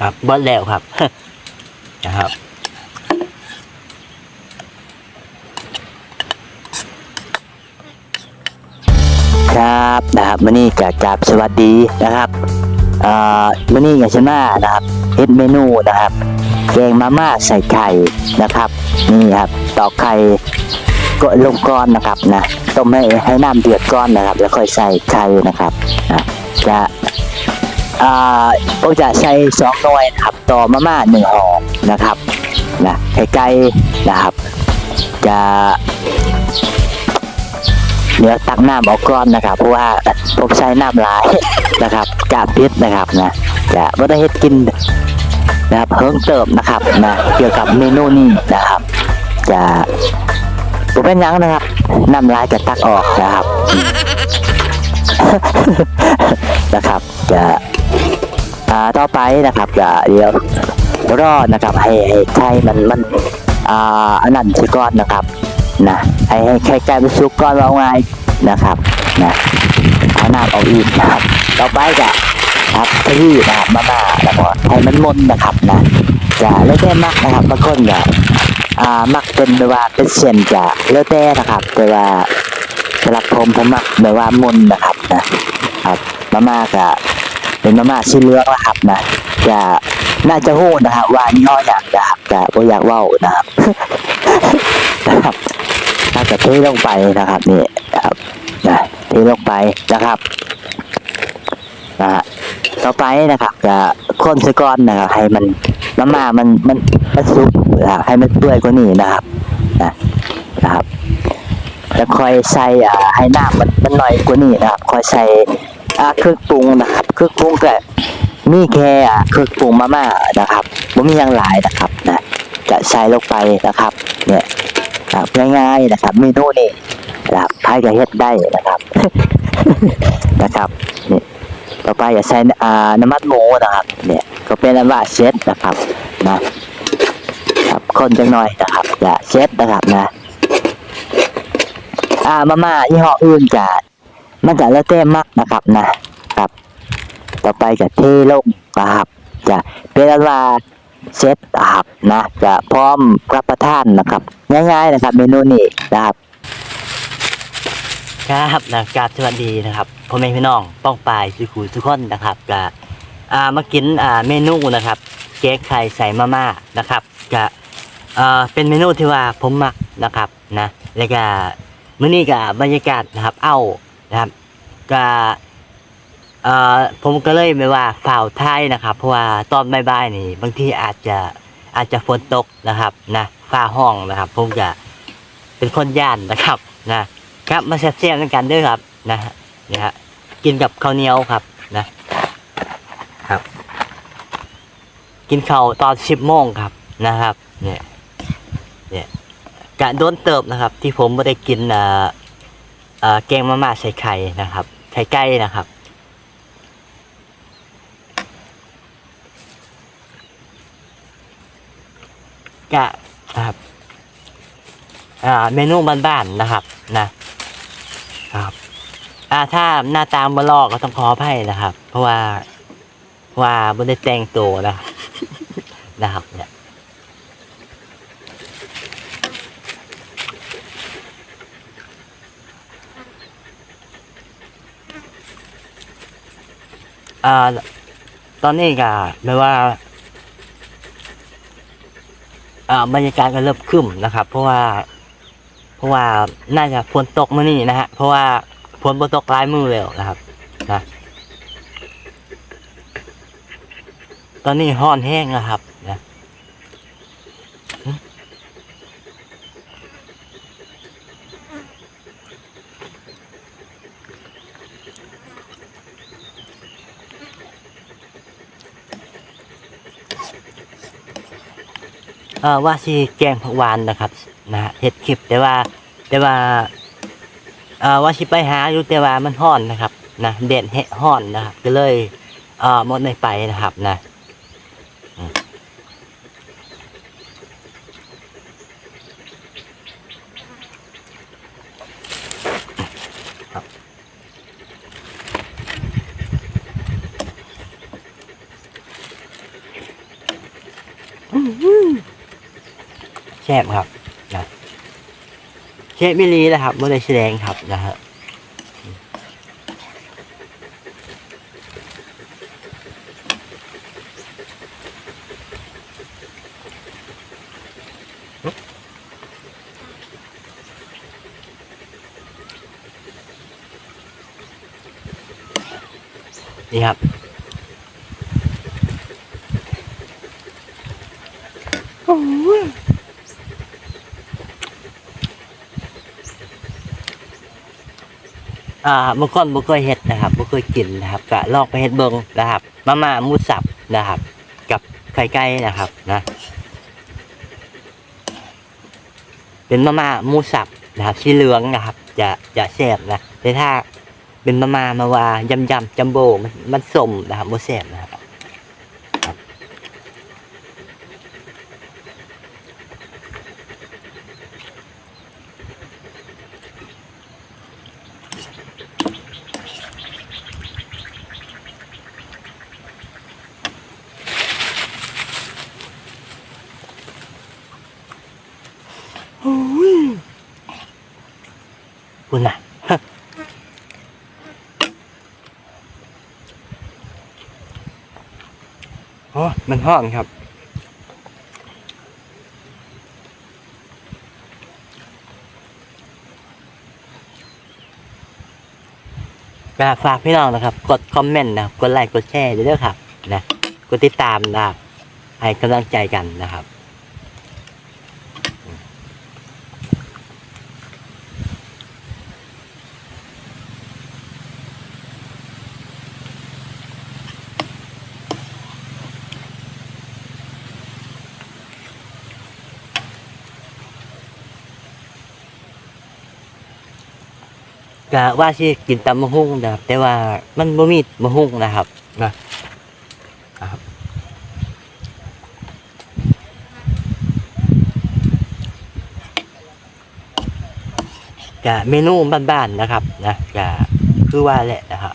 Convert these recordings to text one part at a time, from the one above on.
ครับบิดแล้วครับนะครับครับนะครับมื่อนี้ก็กราบสวัสดีนะครับเอ่อมื่อนี้อย่างเช่นว่านะครับเฮ็ดเมนูนะครับแกงมาม่าใส่ไข่นะครับนี่ครับตอกไข่ก็ลงก้อนนะครับนะต้มให้ให้น้ำเดือดก้อนนะครับ แล้วค่อยใส่ไข่นะครับนะจะ อ่าผมจะใส่สองหน่วยนะครับต่อมาม่าหนึ่งห่อนะครับนะไข่ไก่นะครับ จะเดี๋ยวตักน้ำออกก่อนนะครับ เพราะว่าผมใช้น้ำหลายนะครับกาพิษนะครับนะจะไม่ได้เฮ็ดกินนะครับเพิ่มเติมนะครับนะเกี่ยวกับเมนูนี้นะครับ จะผมเป็นยังนะครับน้ำลายจะตักออกนะครับนะครับจะ ต่อไปนะครับจะเดี๋ยวรอนะครับ ให้ให้ไข่มันมันอ่าอันนั้นสิก้อนนะครับนะให้ให้ไข่ไก่มันสุกก่อนเราไงนะครับนะเอาน้ำออกอีกนะครับ ต่อไปก็ครับขยี้นะครับมาม่าแล้วก็ให้มันมนนะครับนะจะแล้วแต่มักนะครับบางคนก็อ่ามักเป็นแบบว่าเป็นเส้นจะแล้วแต่นะครับแต่ว่าสำหรับผมผมมักแบบว่ามนนะครับนะครับมาม่าก็ เป็นมาม่าสีเหลืองนะครับนะจะน่าจะหูนะครับว่ายี่ห้ออย่างนะครับแต่ผมอยากว่านะครับนะครับถ้าจะเทลงไปนะครับนี่นะครับนะเทลงไปนะครับนะฮะต่อไปนะครับ จะข้นสก้อนนะครับให้มันมาม่ามันมันมันสุกนะครับให้มันเปื่อยกว่านี้นะครับนะนะครับแล้วคอยใส่อ่าให้น้ำมันมันหน่อยกว่านี้นะครับคอยใส่ อ่าเครื่องปรุงนะครับเครื่องปรุงก็มีแค่อ่าเครื่องปรุงมาม่านะครับไม่มีอย่างหลายนะครับนะจะใส่ลงไปนะครับ เนี่ยครับง่ายๆนะครับเมนูนี่นะครับพายกับเฮ็ดได้นะครับนะครับนี่ต่อไปอย่าใส่อ่าน้ำมันหมูนะครับ เนี่ยก็เป็นอันว่าเช็ดนะครับนะครับคนจังหน่อยนะครับอย่าเช็ดนะครับนะอ่ามาม่ายี่ห้ออื่นจะ มันจะแล้วแต่มักนะครับนะครับ ต่อไปจะเทลงนะครับ จะเป็นอันว่าเซตนะครับนะจะพร้อมรับประทานนะครับ ง่าย ๆนะครับ เมนูนี้นะครับ ครับนะกราบสวัสดีนะครับพ่อแม่พี่น้องป้องปลายสุขุทุกคนนะครับก็อ่ามากินอ่าเมนูนะครับเก๊กไข่ใส่มาม่านะครับก็อ่าเป็นเมนูที่ว่าผมมักนะครับนะแล้วก็มื้อนี้ก็บรรยากาศนะครับ เอ้า นะครับก็เอ่อผมก็เลยไม่ว่าฝ่าวไทยนะครับ เพราะว่าตอนบ่ายๆนี่ บางทีอาจจะอาจจะฝนตกนะครับนะฟ้าห้องนะครับ ผมจะเป็นคนย่านนะครับนะครับมาแซ่บๆกันด้วยครับนะฮะนี่ฮะกินกับข้าวเหนียวครับนะครับ กินข้าวตอนสิบโมงครับนะครับเนี่ยเนี่ยกะโดนเติบนะครับ ที่ผมไม่ได้กินอ่า แกงมาม่าใส่ไข่นะครับไข่ไก่นะครับ กะนะครับเมนูบ้านๆนะครับนะครับอ่าถ้าหน้าตามบลอกก็ต้องขออภัยนะครับ เพราะว่าเพราะว่าไม่ได้แต่งตัวนะครับนะครับเนี่ย อ่าตอนนี้ก็ไม่ว่าอ่าบรรยากาศก็เริ่มขึ้มนะครับ เพราะว่า เพราะว่าน่าจะฝนตกมื่อนี้นะฮะเพราะว่าฝนบนตกหลายมือแล้วนะครับนะตอนนี้ห้อนแห้งนะครับ เอ่อว่าสีแกงผักหวานนะครับนะฮะเห็ดคลิปแต่ว่าแต่ว่าเอ่อว่าสิไปหาอยู่แต่ว่ามันห้อนนะครับนะแดดแหะห้อนนะครับ ก็เลยเอ่อหมดในไปนะครับนะ แซ่บครับนะเชฟมิลีนะครับไม่ได้แสดงครับนะฮะนี่ครับ โอ่าเมื่อก่อนบ่เคยเฮ็ดนะครับบ่เคยกินนะครับก็ลองไปเฮ็ดเบิ่งนะครับมาม่าหมูสับนะครับ กับไข่ไก่นะครับนะเป็นมาม่าหมูสับนะครับสีเหลืองนะครับ จะจะแซ่บนะแต่ถ้าเป็นมาม่ามาวายำยำจัมโบ้มันมันสมนะครับบ่แซ่บนะครับ มันห้อนครับก็ฝากพี่น้องนะครับ กดคอมเมนต์นะครับ กดไลค์ กดแชร์ด้วยเด้อครับ นะ กดติดตามนะครับ ให้กำลังใจกันนะครับ ก็ว่าสิกินตำมะฮุ่งนะครับ แต่ว่ามันบ่มีมะฮุ่งนะครับนะนะครับกะเมนูบ้านๆนะครับนะกะคือว่าแหละนะครับ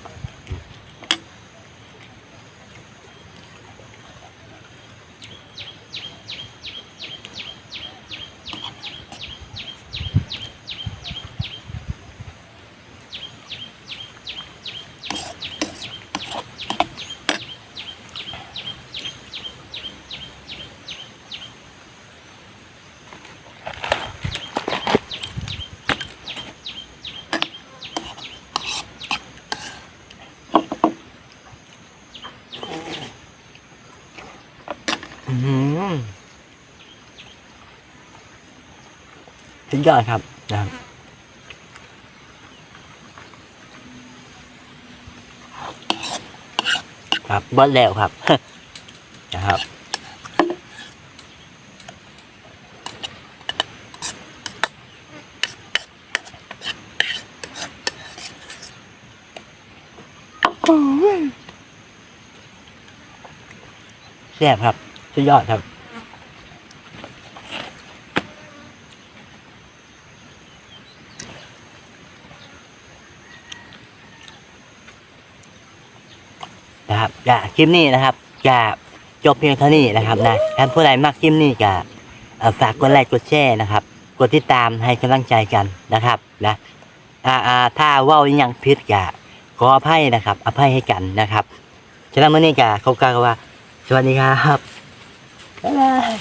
สุดยอดครับนะครับครับบอสแล้วครับ นะครับแซ่บครับ สุดยอดครับนะครับจะคลิปนี้นะครับจะจบเพียงเท่านี้นะครับนะท่านผู้ใดมักคลิปนี้ก็ฝากกดไลค์กดแชร์นะครับ กดติดตามให้กำลังใจกันนะครับนะอ่าอ่าถ้าว่าอหยังผิดก็ขออภัยนะครับ อภัยให้กันนะครับฉะนั้นเมื่อนี้ก็เขากล่าวว่า สวัสดีครับ Bye.